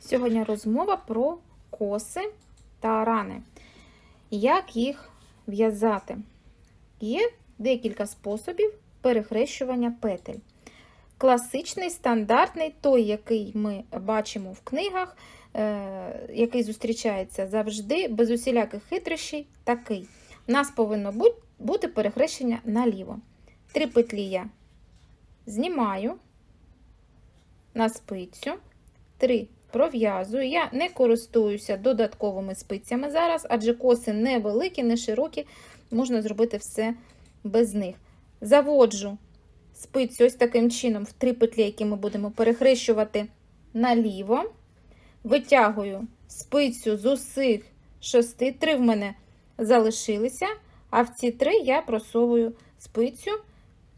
Сьогодні розмова про коси та рани. Як їх в'язати? Є декілька способів перехрещування петель. Класичний, стандартний, той, який ми бачимо в книгах, е, який зустрічається завжди, без усіляких хитрощів, такий. У нас повинно бути перехрещення наліво. Три петлі я знімаю на спицю, три пров'язую. Я не користуюся додатковими спицями зараз, адже коси не великі, не широкі, можна зробити все без них. Заводжу спицю ось таким чином в три петлі, які ми будемо перехрещувати наліво. Витягую спицю з усіх шести, три в мене залишилися, а в ці три я просовую спицю,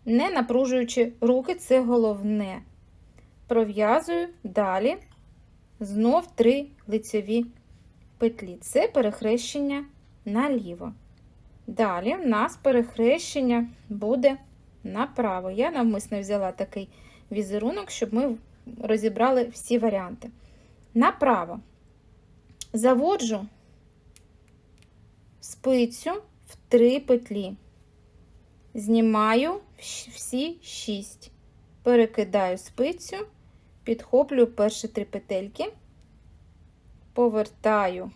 не напружуючи руки, це головне. Пров'язую далі знов три лицеві петлі. Це перехрещення наліво. Далі в нас перехрещення буде направо. Я навмисно взяла такий візерунок, щоб ми розібрали всі варіанти. Направо заводжу спицю в три петлі. Знімаю всі шість. Перекидаю спицю, підхоплюю перші три петельки, повертаю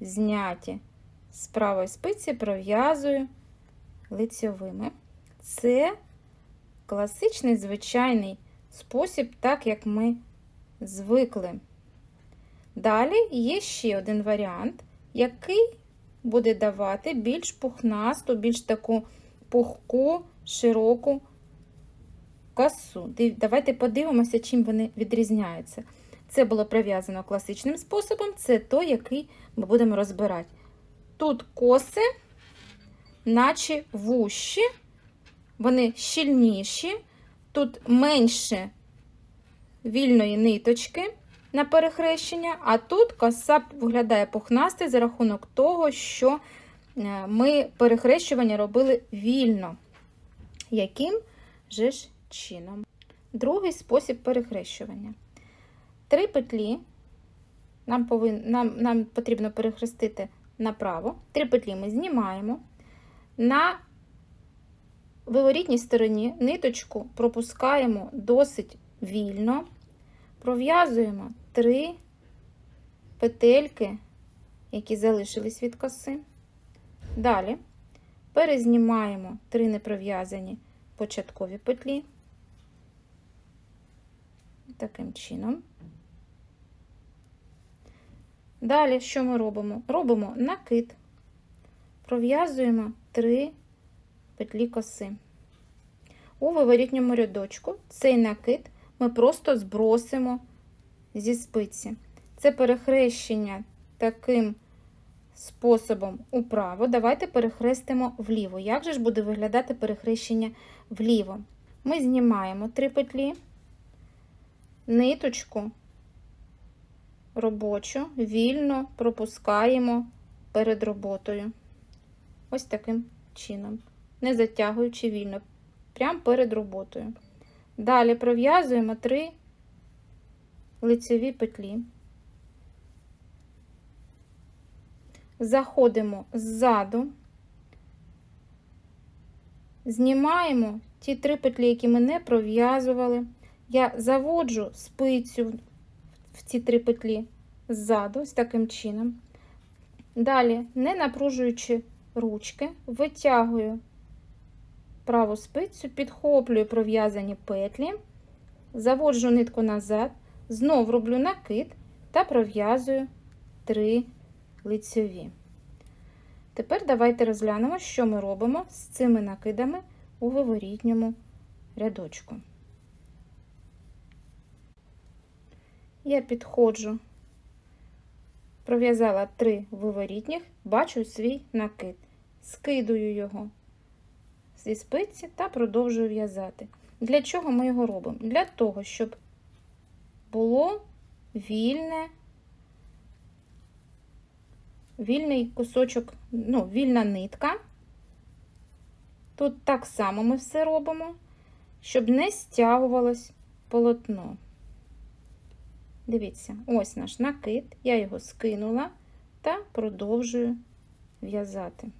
зняті з правої спиці, пров'язую лицьовими. Це класичний звичайний спосіб, так як ми звикли. Далі є ще один варіант, який буде давати більш пухнасту, більш таку пухку, широку косу. Давайте подивимося, чим вони відрізняються. Це було прив'язано класичним способом, це той, який ми будемо розбирати. Тут коси, наче вущі, вони щільніші, тут менше вільної ниточки на перехрещення, а тут коса виглядає пухнастий за рахунок того, що ми перехрещування робили вільно. Яким же ж чином? Другий спосіб перехрещування. Три петлі нам, повин... нам, нам потрібно перехрестити направо. Три петлі ми знімаємо. На виворітній стороні ниточку пропускаємо досить вільно, пров'язуємо три петельки, які залишились від коси. Далі перезнімаємо три непров'язані початкові петлі. Таким чином. Далі, що ми робимо? Робимо накид, пров'язуємо три петлі коси. У виворітньому рядочку цей накид ми просто збросимо зі спиці. Це перехрещення таким способом управо. Давайте перехрестимо вліво. Як же ж буде виглядати перехрещення вліво? Ми знімаємо три петлі, ниточку робочу, вільно пропускаємо перед роботою. Ось таким чином, не затягуючи вільно, прямо перед роботою. Далі пров'язуємо три лицеві петлі. Заходимо ззаду, знімаємо ті три петлі, які ми не пров'язували. Я заводжу спицю в ці три петлі ззаду, ось таким чином. Далі, не напружуючи ручки, витягую праву спицю, підхоплюю пров'язані петлі, заводжу нитку назад, знов роблю накид та пров'язую три лицьові. Тепер давайте розглянемо, що ми робимо з цими накидами у виворітньому рядочку. Я підходжу, пров'язала три виворітніх, бачу свій накид, скидую його зі спиці та продовжую в'язати. Для чого ми його робимо? Для того, щоб було вільне вільний кусочок, ну, вільна нитка. Тут так само ми все робимо, щоб не стягувалось полотно. Дивіться, ось наш накид, я його скинула та продовжую в'язати.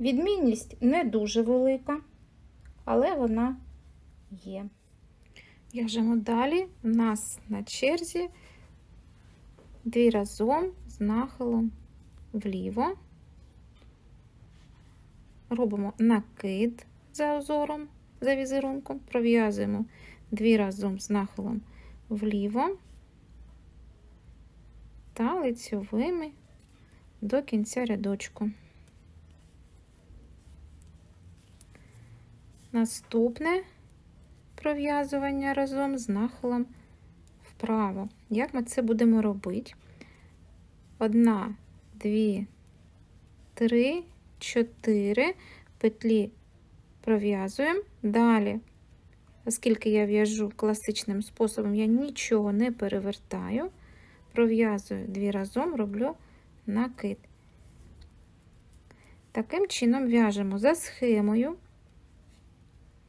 Відмінність не дуже велика, але вона є. В'яжемо далі. У нас на черзі дві разом з нахилом вліво. Робимо накид за узором, за візерунком, пров'язуємо дві разом з нахилом вліво та лицьовими до кінця рядочку. Наступне пров'язування разом з нахилом вправо. Як ми це будемо робити? Одна, дві, три, чотири петлі пров'язуємо. Далі, оскільки я в'яжу класичним способом, я нічого не перевертаю, пров'язую дві разом, роблю накид. Таким чином в'яжемо за схемою.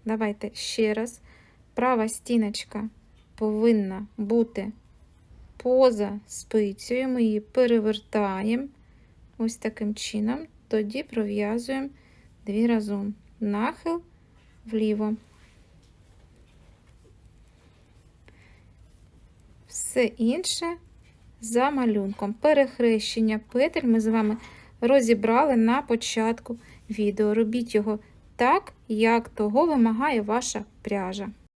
Давайте ще раз. Права стіночка повинна бути поза спицею. Ми її перевертаємо ось таким чином, тоді пров'язуємо дві разом. Нахил вліво. Все інше за малюнком. Перехрещення петель ми з вами розібрали на початку відео. Робіть його так, як того вимагає ваша пряжа.